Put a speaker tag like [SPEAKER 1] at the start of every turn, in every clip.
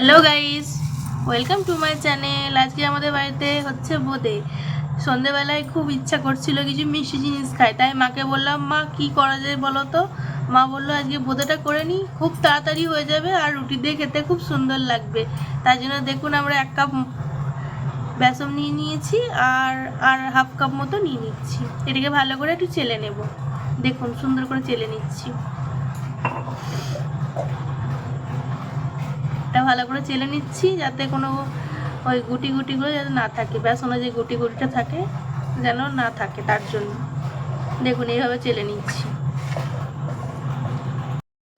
[SPEAKER 1] Hello guys welcome to my channel আজকে আমাদের বাড়িতে হচ্ছে বোঁদে। সন্ধেবেলায় খুব ইচ্ছা করছিল কিছু মিষ্টি জিনিস খাই তাই মাকে বললাম, মা, কি করা যায় বলো তো? মা বলল, আজকে বোঁদেটা করে নিই খুব তাড়াতাড়ি হয়ে যাবে আর রুটি দিয়ে খেতে খুব সুন্দর লাগবে। তাই জন্য দেখুন, আমরা এক কাপ বেসন নিয়ে নিয়েছি আর আর হাফ কাপ মতো নিয়ে নিচ্ছি। এটাকে ভালো করে একটু চেলে নেব। দেখুন, সুন্দর করে চেলে নিচ্ছি। এটা ভালো করে চেলে নিচ্ছি যাতে কোনো ওই গুটি গুটিগুলো যাতে না থাকে। বেসনে যে গুটি গুটিটা থাকে যেন না থাকে তার জন্য। দেখুন, এইভাবে চেলে নিচ্ছি।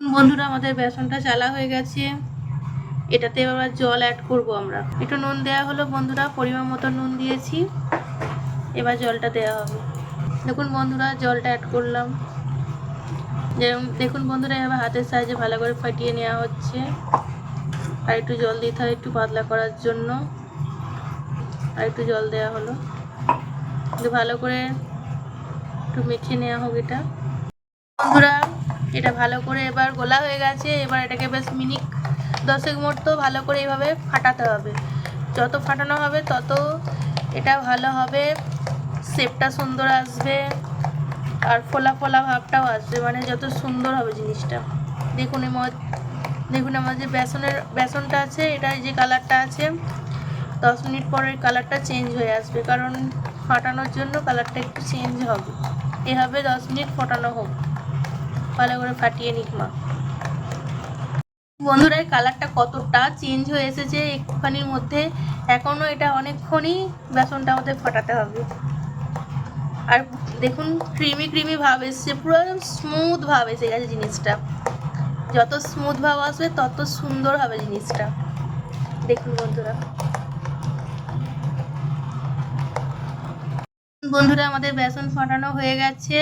[SPEAKER 1] বন্ধুরা, আমাদের বেসনটা চালা হয়ে গেছে। এটাতে এবার জল অ্যাড করব আমরা। একটু নুন দেওয়া হলো বন্ধুরা, পরিমাণ মতো নুন দিয়েছি। এবার জলটা দেওয়া হবে। দেখুন বন্ধুরা, জলটা অ্যাড করলাম। যেরকম দেখুন বন্ধুরা, এবার হাতের সাহায্যে ভালো করে ফাটিয়ে নেওয়া হচ্ছে। আর একটু জল দিতে হয়, একটু পাতলা করার জন্য। আর একটু জল দেওয়া হলো। ভালো করে একটু মেখে নেওয়া হোক এটা। বন্ধুরা, এটা ভালো করে এবার গোলা হয়ে গেছে। এবার এটাকে বেশ মিনিট দশেক মতো ভালো করে এইভাবে ফাটাতে হবে। যত ফাটানো হবে, তত এটা ভালো হবে। শেপটা সুন্দর আসবে। আর ফোলা ফোলা ভাবটাও আসবে। মানে যত সুন্দর হবে জিনিসটা। দেখুন এর দেখুন আমার যে বেসনের, বেসনটা আছে এটা যে কালারটা আছে, দশ মিনিট পরে কালারটা চেঞ্জ হয়ে আসবে, কারণ ফাটানোর জন্য কালারটা একটু চেঞ্জ হবে। এভাবে দশ মিনিট ফোটানো হোক। ভালো করে ফাটিয়ে নিক মা। বন্ধুরা, এই কালারটা কতটা চেঞ্জ হয়ে এসেছে একটুখানির মধ্যে এখনও এটা অনেকক্ষণই বেসনটা আমাদের ফাটাতে হবে। আর দেখুন ক্রিমি ক্রিমি ভাব এসছে, পুরো স্মুথ ভাব এসে গেছে জিনিসটা। যত স্মুথ ভাব আসবে, তত সুন্দর হবে জিনিসটা। দেখুন বন্ধুরা। বন্ধুরা, আমাদের বেসন ফাটানো হয়ে গেছে।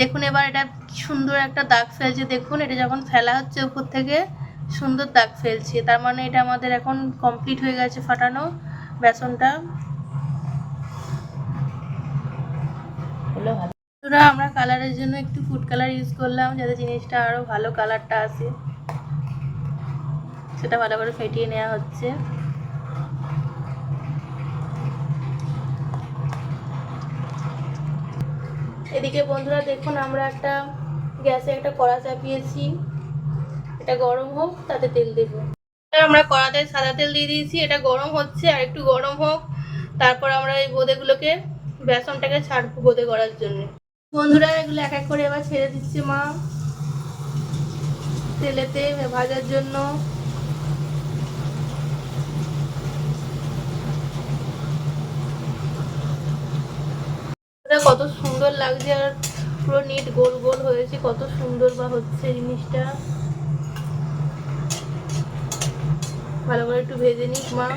[SPEAKER 1] দেখুন এবার এটা সুন্দর একটা দাগ ফেলছে, দেখুন। এটা যখন ফেলা হচ্ছে উপর থেকে, সুন্দর দাগ ফেলছে। তার মানে এটা আমাদের এখন কমপ্লিট হয়ে গেছে ফাটানো বেসনটা। বন্ধুরা আমরা কালারের জন্য একটু ফুড কালার ইউজ করলাম, যাতে জিনিসটা আরও ভালো কালারটা আসে। সেটা ভালো করে ফেটিয়ে নেওয়া হচ্ছে। এদিকে বন্ধুরা দেখুন, আমরা একটা গ্যাসে একটা কড়া চাপিয়েছি। এটা গরম হোক, তাতে তেল দেব। আমরা কড়াতে সাদা তেল দিয়ে দিয়েছি, এটা গরম হচ্ছে, আর একটু গরম হোক, তারপর আমরা এই বোঁদেগুলোকে, বেসনটাকে ছাড়বো বোঁদে করার জন্য। বন্ধুরা এগুলো এক এক করে এবার ছেড়ে দিচ্ছে মা। তেলেতে ভাজার জন্য। কত সুন্দর লাগছে আর পুরো নিট গোল গোল হয়েছে, কত সুন্দর বা হচ্ছে জিনিসটা। ভালো করে একটু ভেজে নিক মা।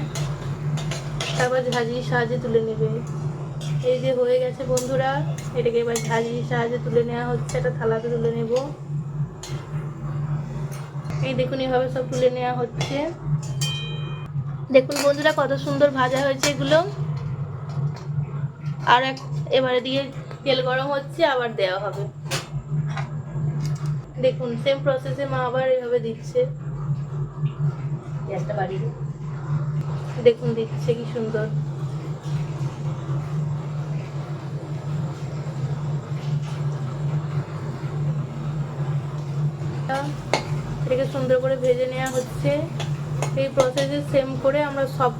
[SPEAKER 1] তারপর ঝাঁঝির সাহায্যে তুলে নেবে। এই যে হয়ে গেছে বন্ধুরা, এটাকে এবার ঝাঁঝির সাহায্যে তুলে নেওয়া হচ্ছে, একটা থালাতে তুলে নেব। এই দেখুন, এভাবে সব তুলে নেওয়া হচ্ছে। দেখুন বন্ধুরা, কত সুন্দর ভাজা হয়েছে এগুলো। আর এক এবারে দিয়ে তেল গরম হচ্ছে, আবার দেওয়া হবে। দেখুন সেম প্রসেসে মা আবার এভাবে দিচ্ছে। গ্যাসটা দেখুন, দিচ্ছে কি সুন্দর। এটাকে সুন্দর করে ভেজে নেওয়া হচ্ছে। এই প্রসেসে সেম করে আমরা সব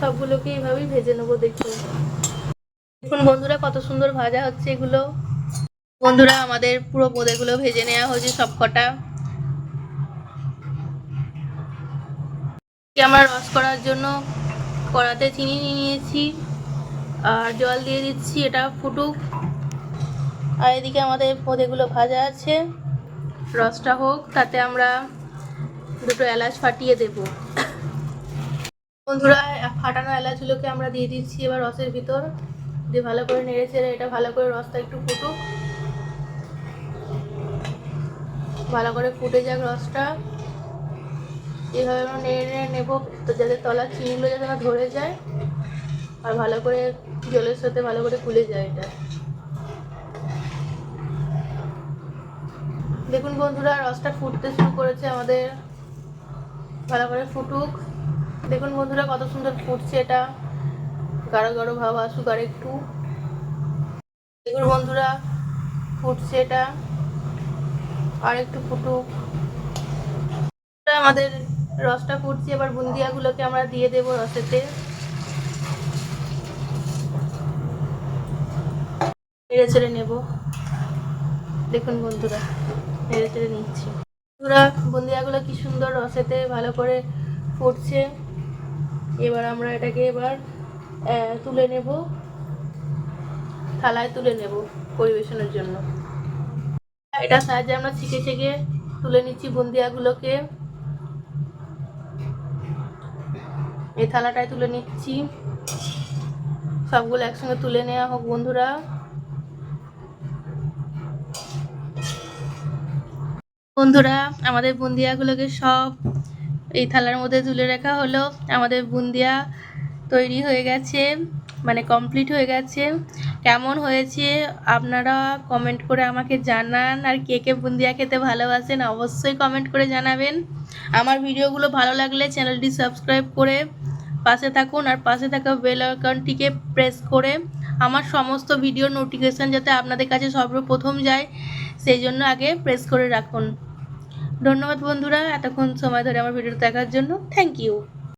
[SPEAKER 1] সবগুলোকে এইভাবেই ভেজে নেব দেখুন। দেখুন বন্ধুরা কত সুন্দর ভাজা হচ্ছে এগুলো। বন্ধুরা আমাদের পুরো বোঁদেগুলো ভেজে নেওয়া হয়েছে সব কটা আমরা রস করার জন্য কড়াতে চিনি নিয়ে নিয়েছি, আর জল দিয়ে দিচ্ছি, এটা ফুটুক। আর এদিকে আমাদের বোঁদেগুলো ভাজা আছে। রসটা হোক, তাতে আমরা দুটো এলাচ ফাটিয়ে দেব। বন্ধুরা, ফাটানো এলাচগুলোকে আমরা দিয়ে দিচ্ছি এবার রসের ভিতর। দিয়ে ভালো করে নেড়ে চেড়ে এটা ভালো করে রসটা একটু ফুটুক। ভালো করে ফুটে যাক রসটা। এভাবে আমরা নেড়ে নেড়ে নেব, তো যাতে তলার চিনিগুলো যাতে না ধরে যায়। আর ভালো করে জলের সাথে ভালো করে ফুলে যায় এটা। দেখুন বন্ধুরা, রসটা ফুটতে শুরু করেছে আমাদের। ভালো করে ফুটুক। দেখুন বন্ধুরা, কত সুন্দর ফুটছে এটা। গাঢ় গাঢ় ভাব আসুক আর একটু। দেখুন বন্ধুরা, ফুটছে এটা। আর একটু ফুটুক। আমাদের রসটা ফুটছে। এবার বুন্দিয়াগুলোকে আমরা দিয়ে দেবো রসেতে। নেব। দেখুন বন্ধুরা। নেড়ে চেড়ে নিচ্ছি। বন্ধুরা, বুন্দিয়াগুলো কি সুন্দর রসেতে ভালো করে ফুটছে। এবার আমরা এটাকে এবার তুলে নেব। থালায় তুলে নেব পরিবেশনের জন্য। এটা সাহায্যে আমরা ছেঁকে ছেঁকে তুলে নিচ্ছি বুন্দিয়াগুলোকে। এই থালাটায় তুলে নিচ্ছি। সবগুলো একসঙ্গে তুলে নেওয়া হোক বন্ধুরা। বন্ধুরা, আমাদের বুন্দিয়াগুলোকে সব এই থালার মধ্যে তুলে রাখা হলো। আমাদের বুন্দিয়া তৈরি হয়ে গেছে মানে কমপ্লিট হয়ে গেছে। কেমন হয়েছে আপনারা কমেন্ট করে আমাকে জানান। আর কে কে বুন্দিয়া খেতে ভালোবাসেন অবশ্যই কমেন্ট করে জানাবেন। আমার ভিডিওগুলো ভালো লাগলে চ্যানেলটি সাবস্ক্রাইব করে পাশে থাকুন আর পাশে থাকা বেল আইকনটিকে প্রেস করে আমার সমস্ত ভিডিও নোটিফিকেশান যাতে আপনাদের কাছে সর্বপ্রথম যায়, সেই জন্য আগে প্রেস করে রাখুন। ধন্যবাদ বন্ধুরা এতক্ষণ সময় ধরে আমার ভিডিওটা দেখার জন্য থ্যাংক ইউ